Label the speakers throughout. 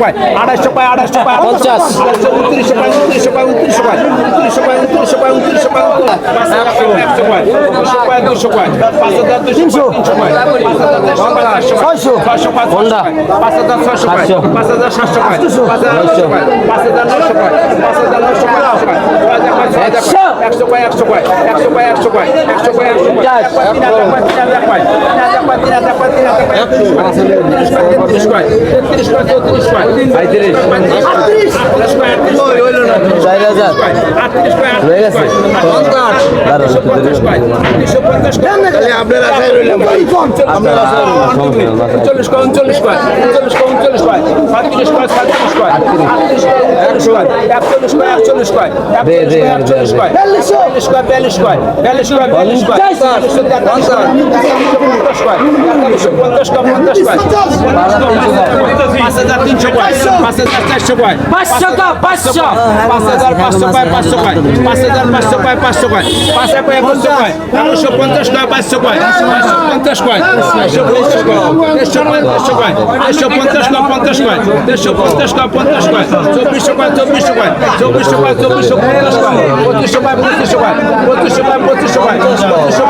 Speaker 1: পায় আড়াইশো পায় আড়াইশো
Speaker 2: পায় পঞ্চাশ উনত্রিশশো
Speaker 1: পায় উনত্রিশশো পায় উনত্রিশশো পায় উনত্রিশশো পায় উনত্রিশশো পায় উনত্রিশশো পায় উনত্রিশশো পায় একশো পায় দুশো পায় পাঁচ হাজার তিনশো ছয়শো ছয়শো পাঁচ পাঁচ হাজার ছয়শো
Speaker 2: পায়
Speaker 1: পাঁচ হাজার সাতশো পায় পাঁচ হাজার নশো পায় পাঁচ হাজার নশো পায় পাঁচ হাজার নশো পায় একশো পায় একশো পায় একশো পায় একশো পায় একশো পায় একশো পায় তিন হাজার পায় তিন হাজার পায় তিন হাজার পায় তিন হাজার পায় তিন হাজার পায় তিরিশ পায় তেত্রিশ পায় চৌত্রিশ পায় পঁয়ত্রিশ পঁয়ত্রিশ
Speaker 2: পায় হাজার হয়ে গেছে
Speaker 1: একচল্লিশ দুশো পঞ্চাশ পঞ্চাশ পাঁচ হাজার তিনশো পায় পাঁচ হাজার চারশো পায়
Speaker 2: পাঁচশো পাঁচশো
Speaker 1: পাঁচ হাজার পাঁচশো পায় পাঁচশো পায় পাঁচ হাজার পাঁচশো পায় পাঁচশো পায় পাঁচশো পায় তেরোশো পঞ্চাশ পাঁচশো পায় পাঁচশো পঞ্চাশ পায় পাঁচশো পঞ্চাশ পায় দেড়শো পায় দেড়শো পঞ্চাশ পঞ্চাশ পায় দেড়শো পঞ্চাশ পঞ্চাশ পায় চব্বিশশো পায় চব্বিশশো পায় চব্বিশশো পায় চব্বিশশো পঞ্চাশ পায় পঁচিশশো পায় পঁচিশশো পায় পঁচিশশো পায় পঁচিশশো পায় পঁচিশশো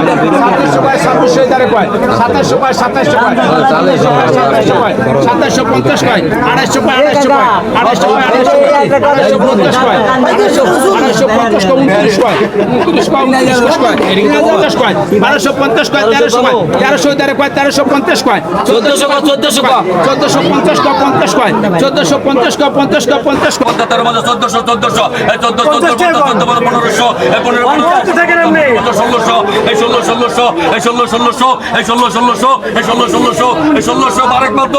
Speaker 1: কয় ছাব্বিশশো কয় ছাব্বিশশো এগারো কয় সাতাশশো কয় সাতাশশো কয় সাতাশশো কয় সাতাশশো কয় সাতাশশো পঞ্চাশ কয় আড়াইশো কয় আড়াইশো কয় আড়াইশো কয় আড়াইশো পঞ্চাশ কয় আড়াইশো পঞ্চাশ কয় কয় উনত্রিশ কয় উনত্রিশ কয় পঞ্চাশ কয় বারোশো পঞ্চাশ কয় তেরোশো কয় তেরোশো তেরো কয় তেরোশো পঞ্চাশ কয়
Speaker 2: চোদ্দশো কয় চোদ্দশো কয়
Speaker 1: চোদ্দশো পঞ্চাশ কয় পঞ্চাশ কয় চোদ্দশো পঞ্চাশ কয় পঞ্চাশ কয় পঞ্চাশ কয়
Speaker 3: তেরো বাজার চোদ্দশো চোদ্দশো। চোদ্দ চোদ্দ চোদ্দ পনেরোশো পনেরো পনেরো ষোলোশো এই ষোলো ষোলোশো এই ষোলো ষোলোশো এই ষোলো ষোলোশো এই ষোলো ষোলোশো এই ষোলোশো বারেক মাত্র।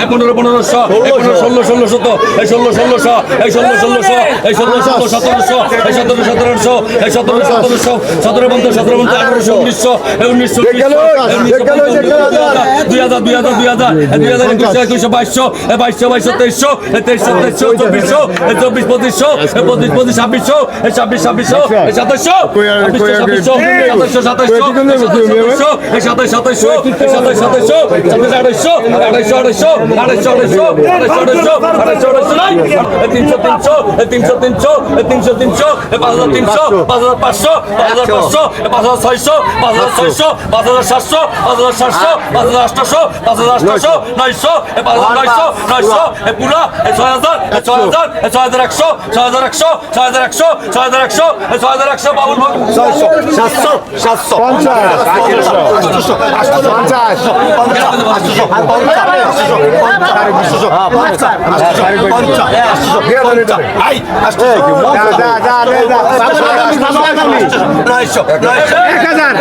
Speaker 3: এই পনেরো পনেরোশো এই পনেরো ষোলো ষোলোশো তো এই ষোলো ষোলোশো এই ষোলো ষোলোশো এই ষোলো ষোলো সতেরোশো এই সতেরো সতেরোশো। এই সতেরো সতেরোশো সতেরো পঞ্চাশ সতেরো পঞ্চাশ আঠারোশো। উনিশশো উনিশশো দুই হাজার দুই হাজার দুই হাজার দুই হাজার একুশশো একুশশো বাইশশো বাইশশো বাইশশো তেইশশো তেইশশো তেইশশো চব্বিশশো চব্বিশ পঁচিশশো এই পঁচিশ পঁচিশ ছাব্বিশশো ছাব্বিশ ছাব্বিশশো এই সাতাশশো ছাব্বিশশো সাতাশশো সাতাশশো সাতাশ সাতাশশো সাতাশ সাতাশশো সাতাশ আড়াইশো আড়াইশো আড়াইশো আড়াইশো আড়াইশো আড়াইশো আড়াইশো আড়াইশো আড়াইশো তিনশো তিনশো তিনশো তিনশো তিনশো তিনশো এই পাঁচ হাজার তিনশো পাঁচ হাজার পাঁচশো পাঁচ হাজার পাঁচশো পাঁচ হাজার ছয়শো পাঁচ হাজার ছয়শো পাঁচ হাজার সাতশো পাঁচ হাজার সাতশো পাঁচ হাজার আটশো পাঁচ হাজার আটশো নয়শো পাঁচ হাজার নয়শো নয়শো এই পুরা এই ছয় হাজার এই ছয় হাজার এই ছয় হাজার একশো ছয় হাজার একশো ছয় হাজার একশো ছয় হাজার একশো এই ছয় হাজার একশো বাবুল
Speaker 4: সাতশো সাতশো পঞ্চাশ আটশো পঞ্চাশ
Speaker 3: নয়শো নয়শো
Speaker 4: এক হাজার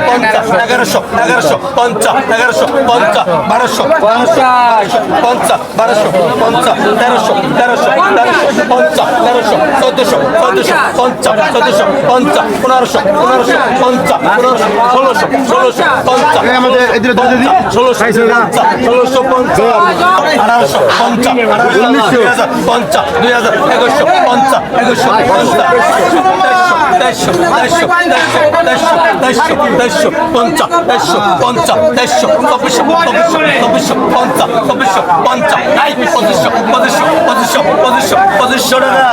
Speaker 3: এগারোশো এগারোশো পঞ্চা এগারোশো পঞ্চা বারোশো পঞ্চাশ পঞ্চা বারোশো পঞ্চা তেরোশো তেরোশো তেরোশো পঞ্চা তেরোশো চোদ্দশো চোদ্দশো পঞ্চা চোদ্দশো পঞ্চা পনেরোশো পনেরোশো পঞ্চা পনেরোশো ষোলোশো ষোলোশো পঞ্চা
Speaker 4: আমাদের এদিকে ধরে দিই।
Speaker 3: ষোলোশো ষোলোশো পঞ্চা আঠারোশো পঞ্চা আঠারোশো দুই হাজার পঞ্চা দুই হাজার একুশশো পঞ্চা একুশশো পঞ্চা তেইশশো তেইশশো তেইশশো তেইশশো তেইশশো তেইশশো পঞ্চা তেইশশো পঞ্চা তেইশশো চব্বিশশো চব্বিশশো চব্বিশশো পঞ্চা চব্বিশশো পঞ্চা এই পঁচিশশো পঁচিশশো পঁচিশশো পঁচিশশো পঁচিশশো টাকা।